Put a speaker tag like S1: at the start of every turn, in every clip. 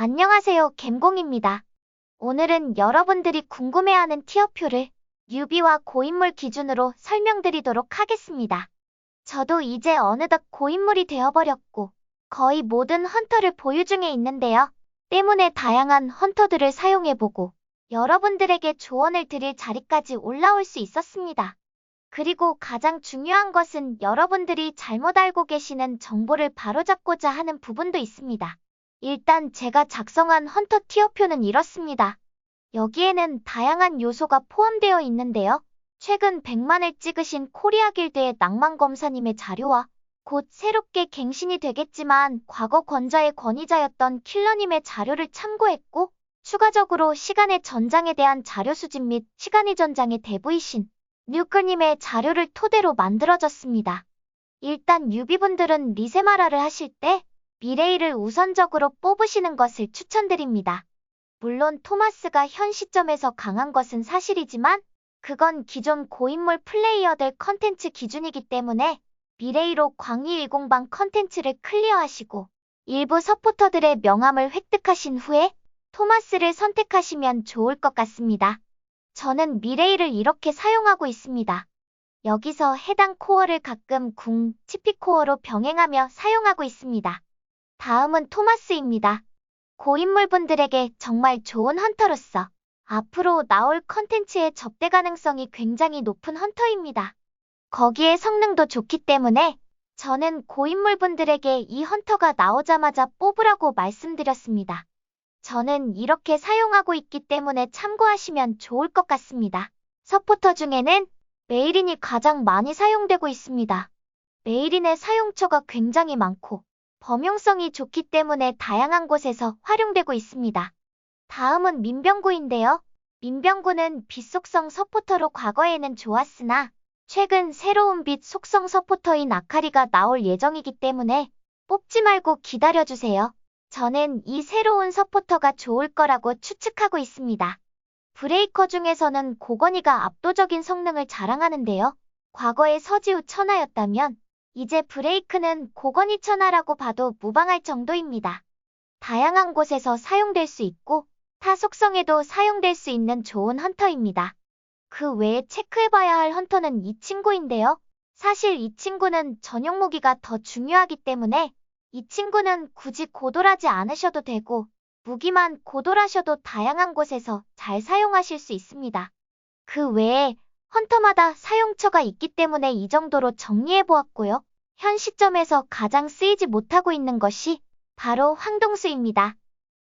S1: 안녕하세요. 갬공입니다. 오늘은 여러분들이 궁금해하는 티어표를 뉴비와 고인물 기준으로 설명드리도록 하겠습니다. 저도 이제 어느덧 고인물이 되어버렸고 거의 모든 헌터를 보유 중에 있는데요. 때문에 다양한 헌터들을 사용해보고 여러분들에게 조언을 드릴 자리까지 올라올 수 있었습니다. 그리고 가장 중요한 것은 여러분들이 잘못 알고 계시는 정보를 바로잡고자 하는 부분도 있습니다. 일단 제가 작성한 헌터 티어표는 이렇습니다. 여기에는 다양한 요소가 포함되어 있는데요. 최근 100만을 찍으신 코리아 길드의 낭만 검사님의 자료와 곧 새롭게 갱신이 되겠지만 과거 권자의 권위자였던 킬러님의 자료를 참고했고 추가적으로 시간의 전장에 대한 자료 수집 및 시간의 전장의 대부이신 뉴클님의 자료를 토대로 만들어졌습니다. 일단 유비분들은 리세마라를 하실 때 미레이를 우선적으로 뽑으시는 것을 추천드립니다. 물론 토마스가 현 시점에서 강한 것은 사실이지만 그건 기존 고인물 플레이어들 컨텐츠 기준이기 때문에 미레이로 광희 10방 컨텐츠를 클리어하시고 일부 서포터들의 명함을 획득하신 후에 토마스를 선택하시면 좋을 것 같습니다. 저는 미레이를 이렇게 사용하고 있습니다. 여기서 해당 코어를 가끔 궁, 치피 코어로 병행하며 사용하고 있습니다. 다음은 토마스입니다. 고인물분들에게 정말 좋은 헌터로서 앞으로 나올 컨텐츠의 접대 가능성이 굉장히 높은 헌터입니다. 거기에 성능도 좋기 때문에 저는 고인물분들에게 이 헌터가 나오자마자 뽑으라고 말씀드렸습니다. 저는 이렇게 사용하고 있기 때문에 참고하시면 좋을 것 같습니다. 서포터 중에는 메이린이 가장 많이 사용되고 있습니다. 메이린의 사용처가 굉장히 많고 범용성이 좋기 때문에 다양한 곳에서 활용되고 있습니다. 다음은 민병구인데요. 민병구는 빛 속성 서포터로 과거에는 좋았으나 최근 새로운 빛 속성 서포터인 아카리가 나올 예정이기 때문에 뽑지 말고 기다려주세요. 저는 이 새로운 서포터가 좋을 거라고 추측하고 있습니다. 브레이커 중에서는 고건이가 압도적인 성능을 자랑하는데요. 과거의 서지우 천하였다면 이제 브레이크는 고건이 천하라고 봐도 무방할 정도입니다. 다양한 곳에서 사용될 수 있고 타 속성에도 사용될 수 있는 좋은 헌터입니다. 그 외에 체크해봐야 할 헌터는 이 친구인데요. 사실 이 친구는 전용 무기가 더 중요하기 때문에 이 친구는 굳이 고돌하지 않으셔도 되고 무기만 고돌하셔도 다양한 곳에서 잘 사용하실 수 있습니다. 그 외에 헌터마다 사용처가 있기 때문에 이 정도로 정리해 보았고요. 현 시점에서 가장 쓰이지 못하고 있는 것이 바로 황동수입니다.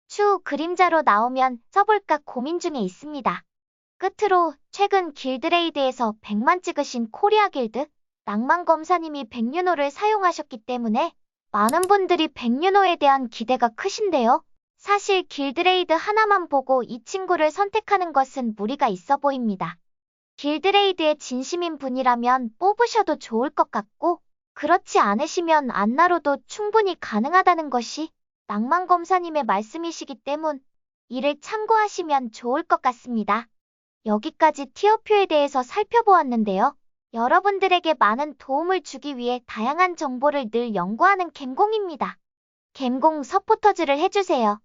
S1: 추후 그림자로 나오면 써볼까 고민 중에 있습니다. 끝으로 최근 길드레이드에서 100만 찍으신 코리아 길드 낭만검사님이 백윤호를 사용하셨기 때문에 많은 분들이 백윤호에 대한 기대가 크신데요. 사실 길드레이드 하나만 보고 이 친구를 선택하는 것은 무리가 있어 보입니다. 길드레이드에 진심인 분이라면 뽑으셔도 좋을 것 같고 그렇지 않으시면 안나로도 충분히 가능하다는 것이 낭만검사님의 말씀이시기 때문 이를 참고하시면 좋을 것 같습니다. 여기까지 티어표에 대해서 살펴보았는데요. 여러분들에게 많은 도움을 주기 위해 다양한 정보를 늘 연구하는 갬공입니다. 갬공 서포터즈를 해주세요.